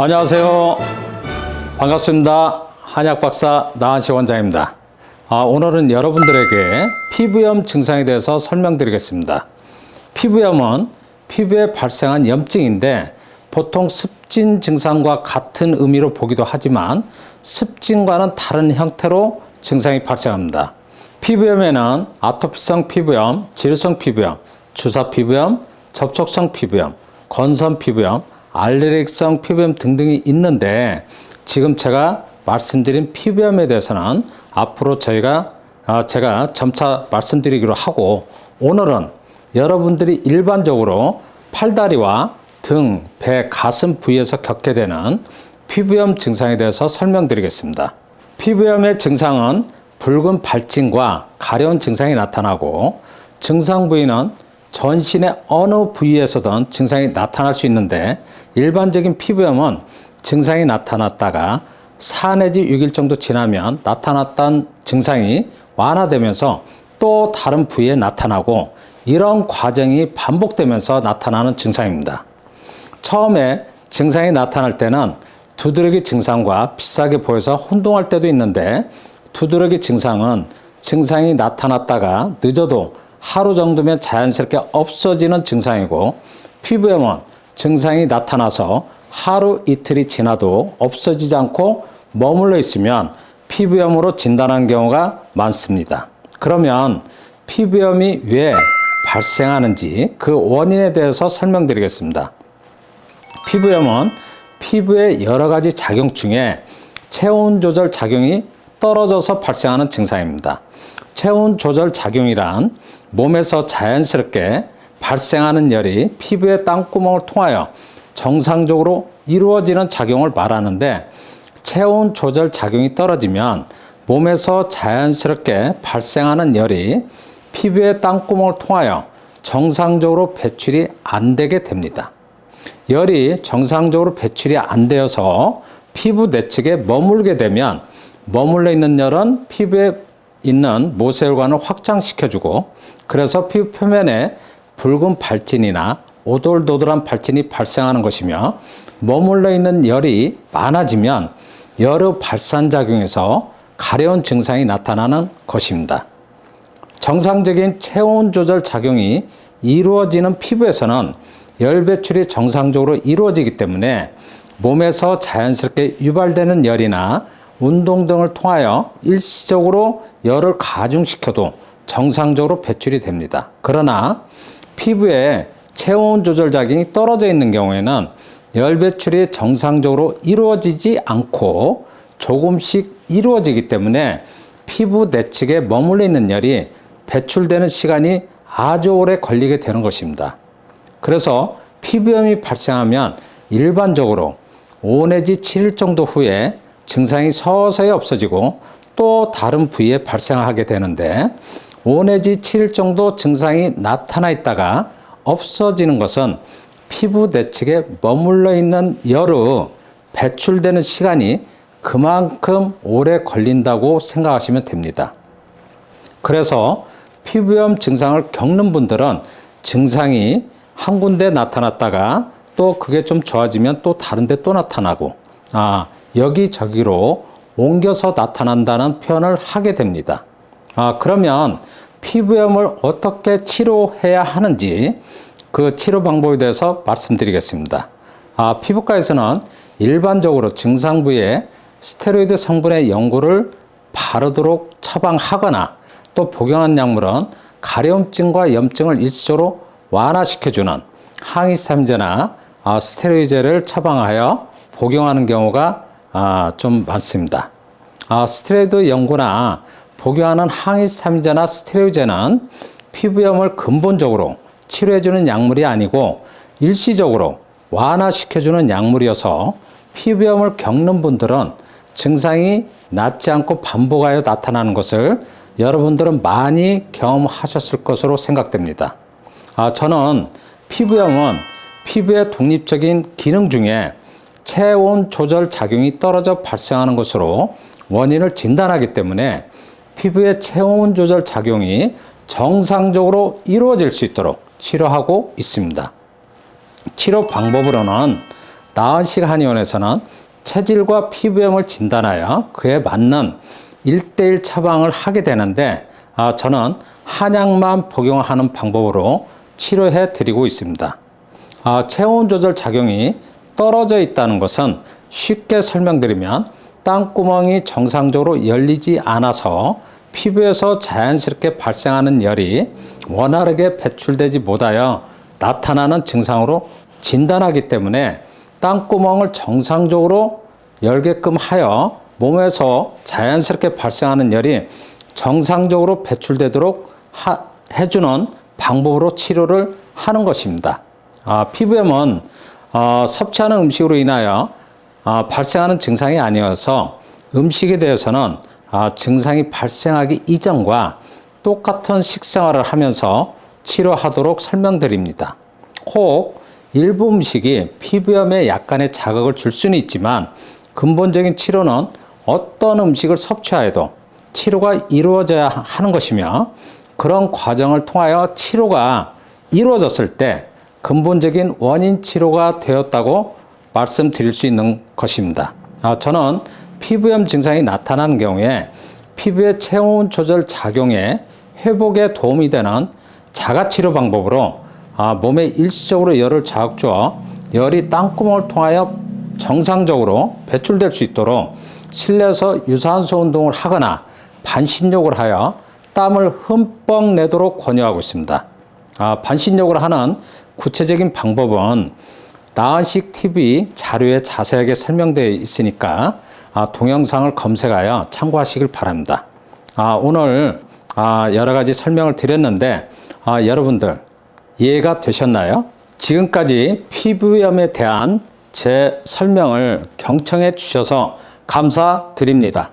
안녕하세요. 반갑습니다. 한약 박사 나한시 원장입니다. 아, 오늘은 여러분들에게 피부염 증상에 대해서 설명드리겠습니다. 피부염은 피부에 발생한 염증인데 보통 습진 증상과 같은 의미로 보기도 하지만 습진과는 다른 형태로 증상이 발생합니다. 피부염에는 아토피성 피부염, 지루성 피부염, 주사 피부염, 접촉성 피부염, 건선 피부염, 알레르기성 피부염 등등이 있는데 지금 제가 말씀드린 피부염에 대해서는 앞으로 저희가 아, 제가 점차 말씀드리기로 하고 오늘은 여러분들이 일반적으로 팔다리와 등, 배, 가슴 부위에서 겪게 되는 피부염 증상에 대해서 설명드리겠습니다. 피부염의 증상은 붉은 발진과 가려운 증상이 나타나고 증상 부위는 전신의 어느 부위에서든 증상이 나타날 수 있는데 일반적인 피부염은 증상이 나타났다가 4 내지 6일 정도 지나면 나타났던 증상이 완화되면서 또 다른 부위에 나타나고 이런 과정이 반복되면서 나타나는 증상입니다. 처음에 증상이 나타날 때는 두드러기 증상과 비슷하게 보여서 혼동할 때도 있는데 두드러기 증상은 증상이 나타났다가 늦어도 하루 정도면 자연스럽게 없어지는 증상이고 피부염은 증상이 나타나서 하루 이틀이 지나도 없어지지 않고 머물러 있으면 피부염으로 진단한 경우가 많습니다. 그러면 피부염이 왜 발생하는지 그 원인에 대해서 설명드리겠습니다. 피부염은 피부의 여러 가지 작용 중에 체온 조절 작용이 떨어져서 발생하는 증상입니다. 체온 조절 작용이란 몸에서 자연스럽게 발생하는 열이 피부의 땀구멍을 통하여 정상적으로 이루어지는 작용을 말하는데 체온 조절 작용이 떨어지면 몸에서 자연스럽게 발생하는 열이 피부의 땀구멍을 통하여 정상적으로 배출이 안 되게 됩니다. 열이 정상적으로 배출이 안 되어서 피부 내측에 머물게 되면 머물러 있는 열은 피부에 있는 모세혈관을 확장시켜주고 그래서 피부 표면에 붉은 발진이나 오돌도돌한 발진이 발생하는 것이며 머물러 있는 열이 많아지면 열의 발산작용에서 가려운 증상이 나타나는 것입니다. 정상적인 체온 조절 작용이 이루어지는 피부에서는 열 배출이 정상적으로 이루어지기 때문에 몸에서 자연스럽게 유발되는 열이나 운동 등을 통하여 일시적으로 열을 가중시켜도 정상적으로 배출이 됩니다. 그러나 피부에 체온 조절 작용이 떨어져 있는 경우에는 열 배출이 정상적으로 이루어지지 않고 조금씩 이루어지기 때문에 피부 내측에 머물러 있는 열이 배출되는 시간이 아주 오래 걸리게 되는 것입니다. 그래서 피부염이 발생하면 일반적으로 5 내지 7일 정도 후에 증상이 서서히 없어지고 또 다른 부위에 발생하게 되는데 5 내지 7일 정도 증상이 나타나 있다가 없어지는 것은 피부 내측에 머물러 있는 열의 배출되는 시간이 그만큼 오래 걸린다고 생각하시면 됩니다. 그래서 피부염 증상을 겪는 분들은 증상이 한 군데 나타났다가 또 그게 좀 좋아지면 또 다른 데 또 나타나고 아 여기저기로 옮겨서 나타난다는 표현을 하게 됩니다. 아 그러면 피부염을 어떻게 치료해야 하는지 그 치료 방법에 대해서 말씀드리겠습니다. 아 피부과에서는 일반적으로 증상 부위에 스테로이드 성분의 연고를 바르도록 처방하거나 또 복용한 약물은 가려움증과 염증을 일시적으로 완화시켜주는 항히스타민제나 아, 스테로이드를 처방하여 복용하는 경우가 아, 좀 많습니다. 아, 스테로이드 연고나 복용하는 항히스타민제나 스테로이드는 피부염을 근본적으로 치료해주는 약물이 아니고 일시적으로 완화시켜주는 약물이어서 피부염을 겪는 분들은 증상이 낫지 않고 반복하여 나타나는 것을 여러분들은 많이 경험하셨을 것으로 생각됩니다. 아, 저는 피부염은 피부의 독립적인 기능 중에 체온 조절 작용이 떨어져 발생하는 것으로 원인을 진단하기 때문에 피부의 체온 조절 작용이 정상적으로 이루어질 수 있도록 치료하고 있습니다. 치료 방법으로는 나은식 한의원에서는 체질과 피부염을 진단하여 그에 맞는 일대일 처방을 하게 되는데 아, 저는 한약만 복용하는 방법으로 치료해 드리고 있습니다. 아, 체온 조절 작용이 떨어져 있다는 것은 쉽게 설명드리면 땅구멍이 정상적으로 열리지 않아서 피부에서 자연스럽게 발생하는 열이 원활하게 배출되지 못하여 나타나는 증상으로 진단하기 때문에 땅구멍을 정상적으로 열게끔 하여 몸에서 자연스럽게 발생하는 열이 정상적으로 배출되도록 하- 해주는 방법으로 치료를 하는 것입니다. 아, 피부염은 어, 섭취하는 음식으로 인하여 아, 발생하는 증상이 아니어서 음식에 대해서는 아, 증상이 발생하기 이전과 똑같은 식생활을 하면서 치료하도록 설명드립니다. 혹 일부 음식이 피부염에 약간의 자극을 줄 수는 있지만 근본적인 치료는 어떤 음식을 섭취하여도 치료가 이루어져야 하는 것이며 그런 과정을 통하여 치료가 이루어졌을 때 근본적인 원인 치료가 되었다고 말씀드릴 수 있는 것입니다. 아, 저는 피부염 증상이 나타나는 경우에 피부의 체온 조절 작용에 회복에 도움이 되는 자가 치료 방법으로 아, 몸에 일시적으로 열을 자극주어 열이 땅구멍을 통하여 정상적으로 배출될 수 있도록 실내에서 유산소 운동을 하거나 반신욕을 하여 땀을 흠뻑 내도록 권유하고 있습니다. 아, 반신욕을 하는 구체적인 방법은 나은식 TV 자료에 자세하게 설명되어 있으니까 아, 동영상을 검색하여 참고하시길 바랍니다. 아, 오늘 아, 여러 가지 설명을 드렸는데 아, 여러분들 이해가 되셨나요? 지금까지 피부염에 대한 제 설명을 경청해 주셔서 감사드립니다.